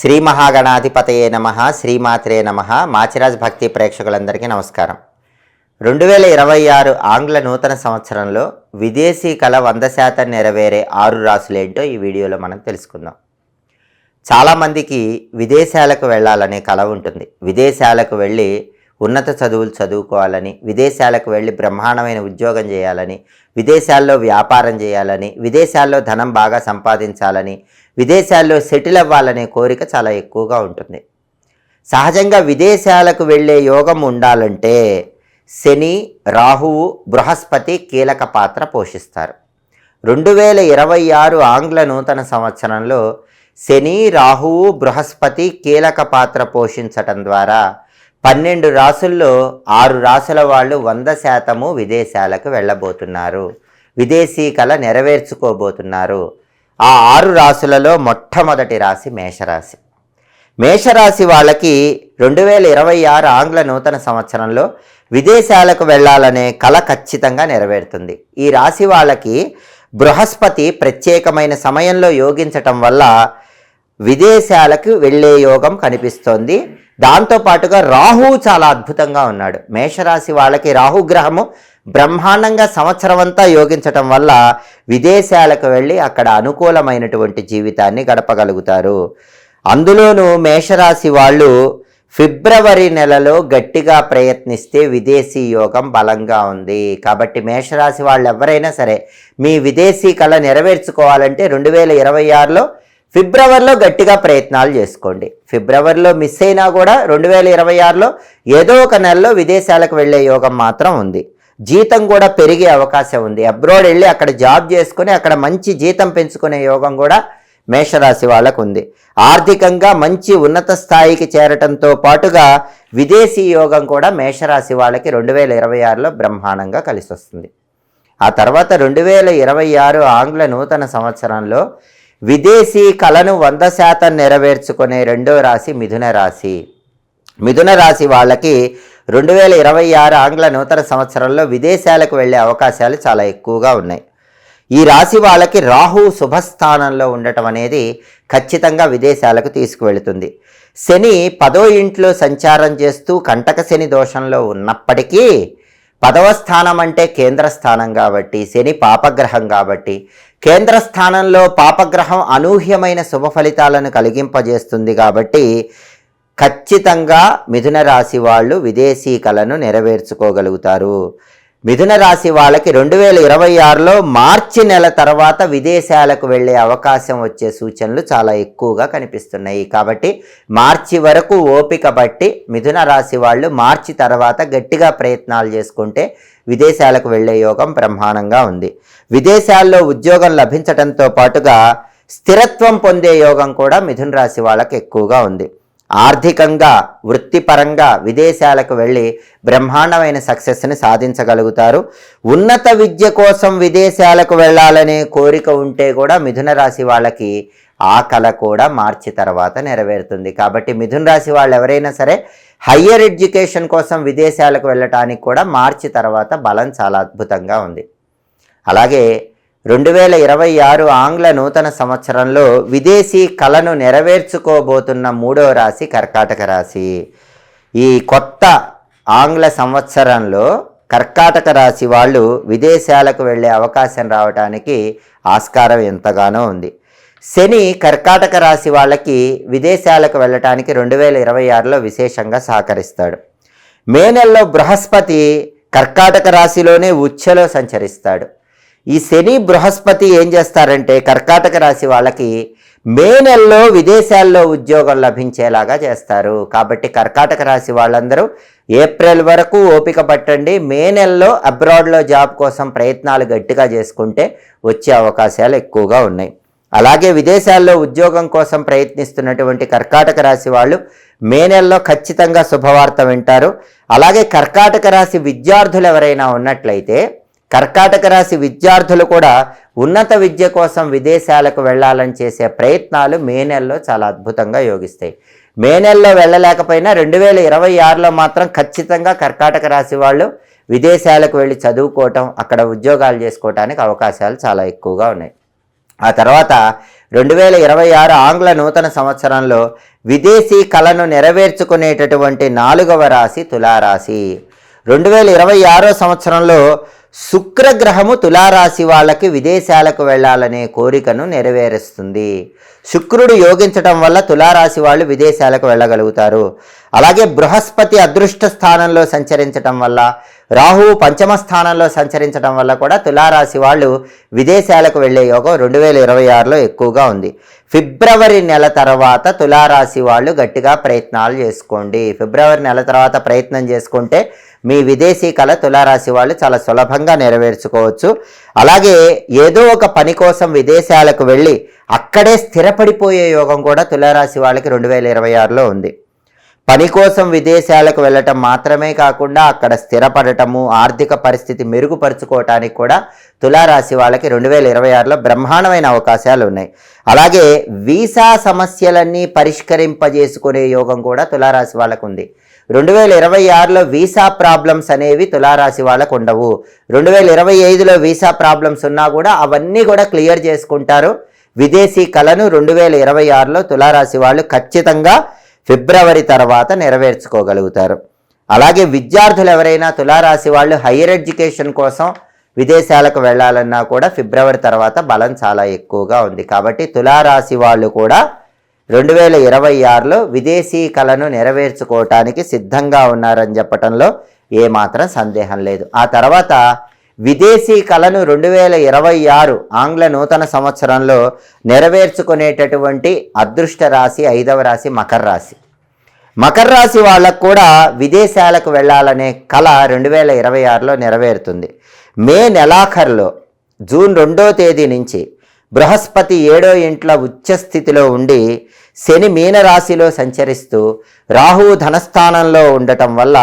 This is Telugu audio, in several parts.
శ్రీ మహాగణాధిపతయే నమ శ్రీమాత్రే నమ. మాచిరాజ్ భక్తి ప్రేక్షకులందరికీ నమస్కారం. రెండు వేల ఇరవై ఆరు ఆంగ్ల నూతన సంవత్సరంలో విదేశీ కళ వంద శాతం నెరవేరే ఆరు రాసులేంటో ఈ వీడియోలో మనం తెలుసుకుందాం. చాలామందికి విదేశాలకు వెళ్ళాలనే కళ ఉంటుంది. విదేశాలకు వెళ్ళి ఉన్నత చదువులు చదువుకోవాలని విదేశాలకు వెళ్ళి బ్రహ్మాండమైన ఉద్యోగం చేయాలని విదేశాల్లో వ్యాపారం చేయాలని విదేశాల్లో ధనం బాగా సంపాదించాలని విదేశాల్లో సెటిల్ అవ్వాలనే కోరిక చాలా ఎక్కువగా ఉంటుంది. సహజంగా విదేశాలకు వెళ్ళే యోగం ఉండాలంటే శని రాహువు బృహస్పతి కీలక పాత్ర పోషిస్తారు. రెండు వేల ఇరవై ఆరు ఆంగ్ల నూతన సంవత్సరంలో శని రాహువు బృహస్పతి కీలక పాత్ర పోషించటం ద్వారా పన్నెండు రాసుల్లో ఆరు రాసుల వాళ్ళు వంద శాతము విదేశాలకు వెళ్ళబోతున్నారు. విదేశీ కళ నెరవేర్చుకోబోతున్నారు. ఆ ఆరు రాసులలో మొట్టమొదటి రాశి మేషరాశి. మేషరాశి వాళ్ళకి రెండు వేల ఇరవై ఆరు ఆంగ్ల నూతన సంవత్సరంలో విదేశాలకు వెళ్ళాలనే కళ ఖచ్చితంగా నెరవేరుతుంది. ఈ రాశి వాళ్ళకి బృహస్పతి ప్రత్యేకమైన సమయంలో యోగించటం వల్ల విదేశాలకు వెళ్ళే యోగం కనిపిస్తోంది. దాంతోపాటుగా రాహువు చాలా అద్భుతంగా ఉన్నాడు. మేషరాశి వాళ్ళకి రాహుగ్రహము బ్రహ్మాండంగా సంవత్సరం అంతా యోగించటం వల్ల విదేశాలకు వెళ్ళి అక్కడ అనుకూలమైనటువంటి జీవితాన్ని గడపగలుగుతారు. అందులోనూ మేషరాశి వాళ్ళు ఫిబ్రవరి నెలలో గట్టిగా ప్రయత్నిస్తే విదేశీ యోగం బలంగా ఉంది. కాబట్టి మేషరాశి వాళ్ళు ఎవరైనా సరే మీ విదేశీ కళ నెరవేర్చుకోవాలంటే రెండు వేల ఇరవై ఆరులో ఫిబ్రవరిలో గట్టిగా ప్రయత్నాలు చేసుకోండి. ఫిబ్రవరిలో మిస్ అయినా కూడా రెండు వేల ఇరవై ఆరులో ఏదో ఒక నెలలో విదేశాలకు వెళ్ళే యోగం మాత్రం ఉంది. జీతం కూడా పెరిగే అవకాశం ఉంది. అబ్రోడ్ వెళ్ళి అక్కడ జాబ్ చేసుకుని అక్కడ మంచి జీతం పెంచుకునే యోగం కూడా మేషరాశి వాళ్ళకు ఉంది. ఆర్థికంగా మంచి ఉన్నత స్థాయికి చేరటంతో పాటుగా విదేశీ యోగం కూడా మేషరాశి వాళ్ళకి రెండు వేల ఇరవై ఆరులో బ్రహ్మాండంగా కలిసి వస్తుంది ఆ తర్వాత రెండు వేల ఇరవై ఆరు ఆంగ్ల నూతన సంవత్సరంలో విదేశీ కళను వంద శాతం నెరవేర్చుకునే రెండో రాశి మిథున రాశి. మిథున రాశి వాళ్ళకి రెండు వేల ఇరవై ఆరు ఆంగ్ల నూతన సంవత్సరంలో విదేశాలకు వెళ్ళే అవకాశాలు చాలా ఎక్కువగా ఉన్నాయి. ఈ రాశి వాళ్ళకి రాహు శుభస్థానంలో ఉండటం అనేది ఖచ్చితంగా విదేశాలకు తీసుకువెళుతుంది. శని పదో ఇంట్లో సంచారం చేస్తూ కంటక శని దోషంలో ఉన్నప్పటికీ పదవ స్థానం అంటే కేంద్ర స్థానం కాబట్టి శని పాపగ్రహం కాబట్టి కేంద్ర స్థానంలో పాపగ్రహం అనూహ్యమైన శుభ ఫలితాలను కలిగింపజేస్తుంది కాబట్టి ఖచ్చితంగా మిథున రాశి వాళ్ళు విదేశీ కళను నెరవేర్చుకోగలుగుతారు. మిథున రాశి వాళ్ళకి రెండు వేల ఇరవై ఆరులో మార్చి నెల తర్వాత విదేశాలకు వెళ్ళే అవకాశం వచ్చే సూచనలు చాలా ఎక్కువగా కనిపిస్తున్నాయి. కాబట్టి మార్చి వరకు ఓపిక బట్టి మిథున రాశి వాళ్ళు మార్చి తర్వాత గట్టిగా ప్రయత్నాలు చేసుకుంటే విదేశాలకు వెళ్ళే యోగం బ్రహ్మాండంగా ఉంది. విదేశాల్లో ఉద్యోగం లభించడంతో పాటుగా స్థిరత్వం పొందే యోగం కూడా మిథున రాశి వాళ్ళకి ఎక్కువగా ఉంది. ఆర్థికంగా వృత్తిపరంగా విదేశాలకు వెళ్ళి బ్రహ్మాండమైన సక్సెస్ని సాధించగలుగుతారు. ఉన్నత విద్య కోసం విదేశాలకు వెళ్ళాలనే కోరిక ఉంటే కూడా మిథున రాశి వాళ్ళకి ఆ కళ కూడా మార్చి తర్వాత నెరవేరుతుంది. కాబట్టి మిథున రాశి వాళ్ళు ఎవరైనా సరే హయ్యర్ ఎడ్యుకేషన్ కోసం విదేశాలకు వెళ్ళటానికి కూడా మార్చి తర్వాత బలం చాలా అద్భుతంగా ఉంది. అలాగే రెండు వేల ఇరవై ఆరు ఆంగ్ల నూతన సంవత్సరంలో విదేశీ కళను నెరవేర్చుకోబోతున్న మూడో రాశి కర్కాటక రాశి. ఈ కొత్త ఆంగ్ల సంవత్సరంలో కర్కాటక రాశి వాళ్ళు విదేశాలకు వెళ్ళే అవకాశం రావడానికి ఆస్కారం ఎంతగానో ఉంది. శని కర్కాటక రాశి వాళ్ళకి విదేశాలకు వెళ్ళటానికి రెండు వేల ఇరవై ఆరులో విశేషంగా సహకరిస్తాడు. మే నెలలో బృహస్పతి కర్కాటక రాశిలోనే ఉచ్చలో సంచరిస్తాడు. ఈ శని బృహస్పతి ఏం చేస్తారంటే కర్కాటక రాశి వాళ్ళకి మే నెలలో విదేశాల్లో ఉద్యోగం లభించేలాగా చేస్తారు. కాబట్టి కర్కాటక రాశి వాళ్ళందరూ ఏప్రిల్ వరకు ఓపిక పట్టండి. మే నెలలో అబ్రాడ్లో జాబ్ కోసం ప్రయత్నాలు గట్టిగా చేసుకుంటే వచ్చే అవకాశాలు ఎక్కువగా ఉన్నాయి. అలాగే విదేశాల్లో ఉద్యోగం కోసం ప్రయత్నిస్తున్నటువంటి కర్కాటక రాశి వాళ్ళు మే నెలలో ఖచ్చితంగా శుభవార్త వింటారు. అలాగే కర్కాటక రాశి విద్యార్థులు ఎవరైనా ఉన్నట్లయితే కర్కాటక రాశి విద్యార్థులు కూడా ఉన్నత విద్య కోసం విదేశాలకు వెళ్ళాలని చేసే ప్రయత్నాలు మే నెలలో చాలా అద్భుతంగా యోగిస్తాయి. మే నెలలో వెళ్ళలేకపోయినా రెండు వేల ఇరవై ఆరులో మాత్రం ఖచ్చితంగా కర్కాటక రాశి వాళ్ళు విదేశాలకు వెళ్ళి చదువుకోవటం అక్కడ ఉద్యోగాలు చేసుకోవటానికి అవకాశాలు చాలా ఎక్కువగా ఉన్నాయి. ఆ తర్వాత రెండు వేల ఇరవై ఆరు ఆంగ్ల నూతన సంవత్సరంలో విదేశీ కళను నెరవేర్చుకునేటటువంటి నాలుగవ రాశి తులారాశి. రెండు వేల ఇరవై ఆరో సంవత్సరంలో శుక్రగ్రహము తులారాశి వాళ్ళకి విదేశాలకు వెళ్ళాలనే కోరికను నెరవేరుస్తుంది. శుక్రుడు యోగించటం వల్ల తులారాశి వాళ్ళు విదేశాలకు వెళ్ళగలుగుతారు. అలాగే బృహస్పతి అదృష్ట స్థానంలో సంచరించటం వల్ల రాహువు పంచమ స్థానంలో సంచరించడం వల్ల కూడా తులారాశి వాళ్ళు విదేశాలకు వెళ్ళే యోగం రెండు వేల ఇరవై ఆరులో ఎక్కువగా ఉంది. ఫిబ్రవరి నెల తర్వాత తులారాశి వాళ్ళు గట్టిగా ప్రయత్నాలు చేసుకోండి. ఫిబ్రవరి నెల తర్వాత ప్రయత్నం చేసుకుంటే మీ విదేశీ కళ తులారాశి వాళ్ళు చాలా సులభంగా నెరవేర్చుకోవచ్చు. అలాగే ఏదో ఒక పని కోసం విదేశాలకు వెళ్ళి అక్కడే స్థిరపడిపోయే యోగం కూడా తులారాశి వాళ్ళకి రెండు వేల ఇరవై ఆరులో ఉంది. పని కోసం విదేశాలకు వెళ్ళటం మాత్రమే కాకుండా అక్కడ స్థిరపడటము ఆర్థిక పరిస్థితి మెరుగుపరుచుకోవటానికి కూడా తులారాశి వాళ్ళకి రెండు వేల ఇరవై ఆరులో బ్రహ్మాండమైన అవకాశాలు ఉన్నాయి. అలాగే వీసా సమస్యలన్నీ పరిష్కరింపజేసుకునే యోగం కూడా తులారాశి వాళ్ళకు ఉంది. రెండు వేల ఇరవై ఆరులో వీసా ప్రాబ్లమ్స్ అనేవి తులారాశి వాళ్ళకు ఉండవు. రెండు వేల ఇరవై ఐదులో వీసా ప్రాబ్లమ్స్ ఉన్నా కూడా అవన్నీ కూడా క్లియర్ చేసుకుంటారు. విదేశీ కళను రెండు వేల ఇరవై ఆరులో తులారాశి వాళ్ళు ఖచ్చితంగా ఫిబ్రవరి తర్వాత నెరవేర్చుకోగలుగుతారు. అలాగే విద్యార్థులు ఎవరైనా తులారాశి వాళ్ళు హయ్యర్ ఎడ్యుకేషన్ కోసం విదేశాలకు వెళ్ళాలన్నా కూడా ఫిబ్రవరి తర్వాత బలం చాలా ఎక్కువగా ఉంది. కాబట్టి తులారాశి వాళ్ళు కూడా రెండు వేల ఇరవై ఆరులో విదేశీ కళను నెరవేర్చుకోవటానికి సిద్ధంగా ఉన్నారని చెప్పటంలో ఏమాత్రం సందేహం లేదు. ఆ తర్వాత విదేశీ కళను రెండు వేల ఇరవై ఆరు ఆంగ్ల నూతన సంవత్సరంలో నెరవేర్చుకునేటటువంటి అదృష్ట రాశి ఐదవ రాశి మకర రాశి. మకర రాశి వాళ్ళకు కూడా విదేశాలకు వెళ్ళాలనే కళ రెండు వేల ఇరవై ఆరులో నెరవేరుతుంది. మే నెలాఖరులో జూన్ రెండో తేదీ నుంచి బృహస్పతి ఏడో ఇంట్ల ఉచ్చస్థితిలో ఉండి శని మీనరాశిలో సంచరిస్తూ రాహువు ధనస్థానంలో ఉండటం వల్ల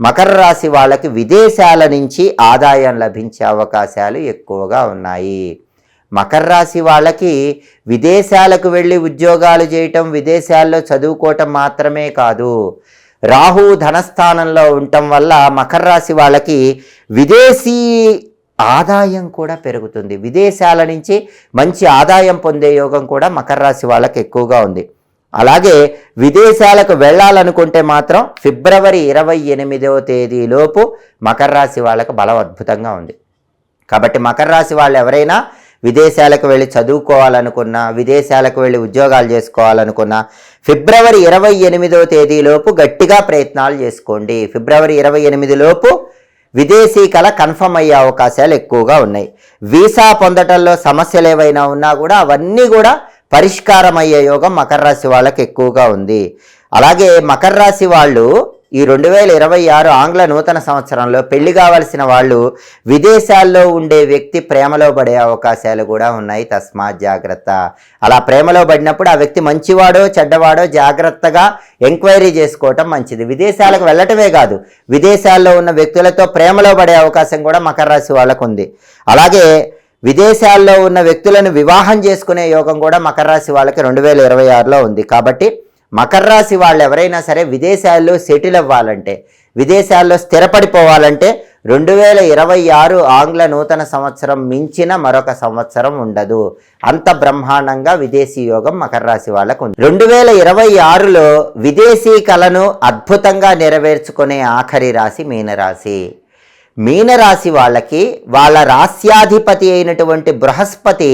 మకర రాశి వాళ్ళకి విదేశాల నుంచి ఆదాయం లభించే అవకాశాలు ఎక్కువగా ఉన్నాయి. మకర రాశి వాళ్ళకి విదేశాలకు వెళ్ళి ఉద్యోగాలు చేయటం విదేశాల్లో చదువుకోవటం మాత్రమే కాదు. రాహు ధనస్థానంలో ఉండటం వల్ల మకర రాశి వాళ్ళకి విదేశీ ఆదాయం కూడా పెరుగుతుంది. విదేశాల నుంచి మంచి ఆదాయం పొందే యోగం కూడా మకర రాశి వాళ్ళకి ఎక్కువగా ఉంది. అలాగే విదేశాలకు వెళ్ళాలనుకుంటే మాత్రం ఫిబ్రవరి ఇరవై ఎనిమిదవ తేదీలోపు మకర రాశి వాళ్ళకు బలం అద్భుతంగా ఉంది. కాబట్టి మకర రాశి వాళ్ళు ఎవరైనా విదేశాలకు వెళ్ళి చదువుకోవాలనుకున్నా విదేశాలకు వెళ్ళి ఉద్యోగాలు చేసుకోవాలనుకున్నా ఫిబ్రవరి ఇరవై ఎనిమిదవ తేదీలోపు గట్టిగా ప్రయత్నాలు చేసుకోండి. ఫిబ్రవరి ఇరవై ఎనిమిదిలోపు విదేశీ కళ కన్ఫర్మ్ అయ్యే అవకాశాలు ఎక్కువగా ఉన్నాయి. వీసా పొందటంలో సమస్యలు ఏవైనా ఉన్నా కూడా అవన్నీ కూడా పరిష్కారం అయ్యే యోగం మకర రాశి వాళ్ళకి ఎక్కువగా ఉంది. అలాగే మకర రాశి వాళ్ళు ఈ రెండు వేల ఇరవై ఆరు ఆంగ్ల నూతన సంవత్సరంలో పెళ్ళి కావలసిన వాళ్ళు విదేశాల్లో ఉండే వ్యక్తి ప్రేమలో పడే అవకాశాలు కూడా ఉన్నాయి. తస్మాత్ జాగ్రత్త. అలా ప్రేమలో పడినప్పుడు ఆ వ్యక్తి మంచివాడో చెడ్డవాడో జాగ్రత్తగా ఎంక్వైరీ చేసుకోవటం మంచిది. విదేశాలకు వెళ్ళటమే కాదు విదేశాల్లో ఉన్న వ్యక్తులతో ప్రేమలో పడే అవకాశం కూడా మకర రాశి వాళ్ళకు ఉంది. అలాగే విదేశాల్లో ఉన్న వ్యక్తులను వివాహం చేసుకునే యోగం కూడా మకర రాశి వాళ్ళకి రెండు వేల ఇరవై ఆరులో ఉంది. కాబట్టి మకర రాశి వాళ్ళు ఎవరైనా సరే విదేశాల్లో సెటిల్ అవ్వాలంటే విదేశాల్లో స్థిరపడిపోవాలంటే రెండు వేల ఇరవై ఆరు ఆంగ్ల నూతన సంవత్సరం మించిన మరొక సంవత్సరం ఉండదు. అంత బ్రహ్మాండంగా విదేశీ యోగం మకర రాశి వాళ్ళకు ఉంది. రెండు వేల ఇరవై ఆరులో విదేశీ కళను అద్భుతంగా నెరవేర్చుకునే ఆఖరి రాశి మీనరాశి. మీనరాశి వాళ్ళకి వాళ్ళ రాస్యాధిపతి అయినటువంటి బృహస్పతి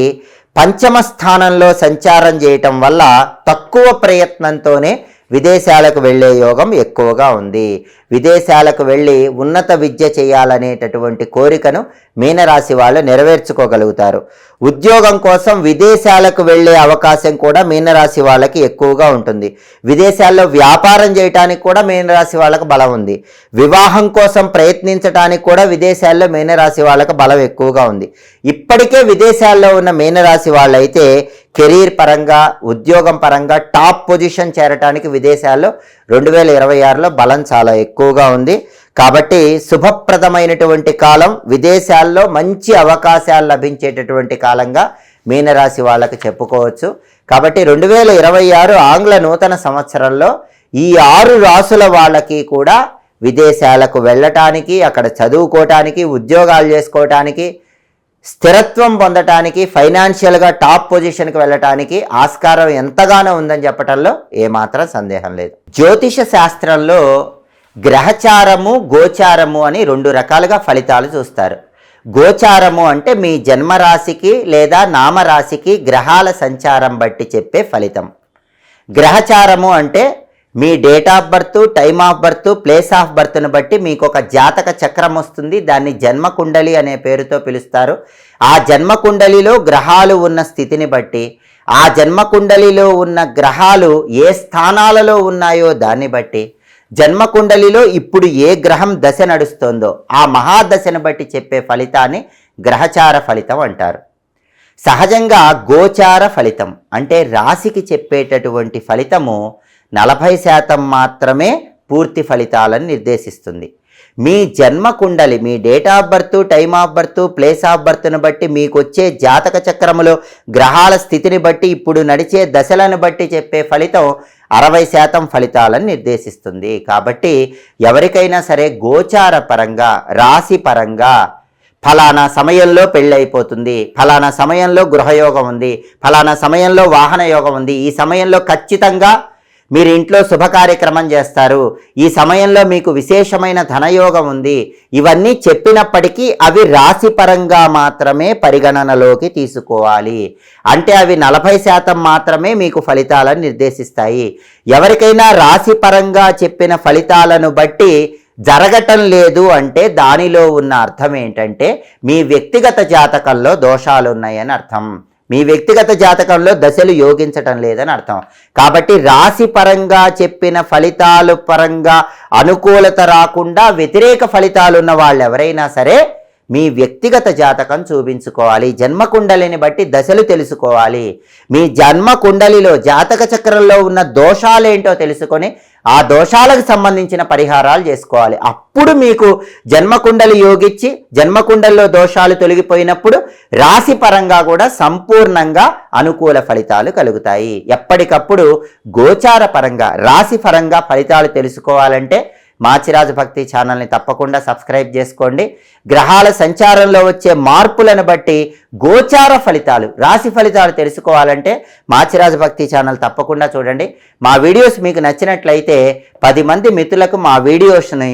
పంచమ స్థానంలో సంచారం చేయటం వల్ల తక్కువ ప్రయత్నంతోనే విదేశాలకు వెళ్ళే యోగం ఎక్కువగా ఉంది. విదేశాలకు వెళ్ళి ఉన్నత విద్య చేయాలనేటటువంటి కోరికను మీనరాశి వాళ్ళు నెరవేర్చుకోగలుగుతారు. ఉద్యోగం కోసం విదేశాలకు వెళ్ళే అవకాశం కూడా మీనరాశి వాళ్ళకి ఎక్కువగా ఉంటుంది. విదేశాల్లో వ్యాపారం చేయటానికి కూడా మీనరాశి వాళ్ళకి బలం ఉంది. వివాహం కోసం ప్రయత్నించడానికి కూడా విదేశాల్లో మీనరాశి వాళ్ళకి బలం ఎక్కువగా ఉంది. ఇప్పటికే విదేశాల్లో ఉన్న మీనరాశి వాళ్ళైతే కెరీర్ పరంగా ఉద్యోగం పరంగా టాప్ పొజిషన్ చేరటానికి విదేశాల్లో రెండు వేల ఇరవై ఆరులో బలం చాలా ఎక్కువ ఎక్కువగా ఉంది. కాబట్టి శుభప్రదమైనటువంటి కాలం విదేశాల్లో మంచి అవకాశాలు లభించేటటువంటి కాలంగా మీనరాశి వాళ్ళకి చెప్పుకోవచ్చు. కాబట్టి రెండు వేల ఇరవై ఆరు ఆంగ్ల నూతన సంవత్సరంలో ఈ ఆరు రాసుల వాళ్ళకి కూడా విదేశాలకు వెళ్ళటానికి అక్కడ చదువుకోవటానికి ఉద్యోగాలు చేసుకోవటానికి స్థిరత్వం పొందటానికి ఫైనాన్షియల్గా టాప్ పొజిషన్కి వెళ్ళటానికి ఆస్కారం ఎంతగానో ఉందని చెప్పటంలో ఏమాత్రం సందేహం లేదు. జ్యోతిష శాస్త్రంలో గ్రహచారము గోచారము అని రెండు రకాలుగా ఫలితాలు చూస్తారు. గోచారము అంటే మీ జన్మరాశికి లేదా నామరాశికి గ్రహాల సంచారం బట్టి చెప్పే ఫలితం. గ్రహచారము అంటే మీ date of birth time of birth place of బర్త్ను బట్టి మీకు ఒక జాతక చక్రం వస్తుంది. దాన్ని జన్మ కుండలి అనే పేరుతో పిలుస్తారు. ఆ జన్మ కుండలిలో గ్రహాలు ఉన్న స్థితిని బట్టి ఆ జన్మ కుండలిలో ఉన్న గ్రహాలు ఏ స్థానాలలో ఉన్నాయో దాన్ని బట్టి జన్మ కుండలిలో ఇప్పుడు ఏ గ్రహం దశ నడుస్తోందో ఆ మహాదశను బట్టి చెప్పే ఫలితాన్ని గ్రహచార ఫలితం అంటారు. సహజంగా గోచార ఫలితం అంటే రాశికి చెప్పేటటువంటి ఫలితము నలభై శాతం మాత్రమే పూర్తి ఫలితాలను నిర్దేశిస్తుంది. మీ జన్మ కుండలి మీ date of birth time of birth place of బర్త్ను బట్టి మీకు వచ్చే జాతక చక్రములో గ్రహాల స్థితిని బట్టి ఇప్పుడు నడిచే దశలను బట్టి చెప్పే ఫలితం అరవై శాతం ఫలితాలను నిర్దేశిస్తుంది. కాబట్టి ఎవరికైనా సరే గోచార పరంగా రాశి పరంగా ఫలానా సమయంలో పెళ్ళి అయిపోతుంది ఫలానా సమయంలో గృహయోగం ఉంది. ఫలానా సమయంలో వాహన యోగం ఉంది. ఈ సమయంలో ఖచ్చితంగా మీరు ఇంట్లో శుభ కార్యక్రమం చేస్తారు. ఈ సమయంలో మీకు విశేషమైన ధనయోగం ఉంది. ఇవన్నీ చెప్పినప్పటికీ అవి రాశిపరంగా మాత్రమే పరిగణనలోకి తీసుకోవాలి. అంటే అవి నలభై శాతం మాత్రమే మీకు ఫలితాలను నిర్దేశిస్తాయి. ఎవరికైనా రాశిపరంగా చెప్పిన ఫలితాలను బట్టి జరగటం లేదు అంటే దానిలో ఉన్న అర్థం ఏంటంటే మీ వ్యక్తిగత జాతకంలో దోషాలున్నాయని అర్థం. మీ వ్యక్తిగత జాతకంలో దశలు యోగించటం లేదని అర్థం. కాబట్టి రాశి పరంగా చెప్పిన ఫలితాలు పరంగా అనుకూలత రాకుండా వ్యతిరేక ఫలితాలు ఉన్న వాళ్ళు ఎవరైనా సరే మీ వ్యక్తిగత జాతకం చూపించుకోవాలి. జన్మ కుండలిని బట్టి దశలు తెలుసుకోవాలి. మీ జన్మ కుండలిలో జాతక చక్రంలో ఉన్న దోషాలేంటో తెలుసుకొని ఆ దోషాలకు సంబంధించిన పరిహారాలు చేసుకోవాలి. అప్పుడు మీకు జన్మకుండలి యోగిచ్చి జన్మకుండల్లో దోషాలు తొలగిపోయినప్పుడు రాశి పరంగా కూడా సంపూర్ణంగా అనుకూల ఫలితాలు కలుగుతాయి. ఎప్పటికప్పుడు గోచార పరంగా రాశి పరంగా ఫలితాలు తెలుసుకోవాలంటే మాచిరాజు భక్తి ఛానల్ని తప్పకుండా సబ్స్క్రైబ్ చేసుకోండి. గ్రహాల సంచారంలో వచ్చే మార్పులను బట్టి గోచార ఫలితాలు రాశి ఫలితాలు తెలుసుకోవాలంటే మాచిరాజు భక్తి ఛానల్ తప్పకుండా చూడండి. మా వీడియోస్ మీకు నచ్చినట్లయితే పది మంది మిత్రులకు మా వీడియోస్ని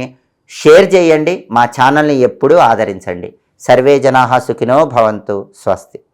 షేర్ చేయండి. మా ఛానల్ని ఎప్పుడూ ఆదరించండి. సర్వే జనాహ సుఖినో భవంతు. స్వస్తి.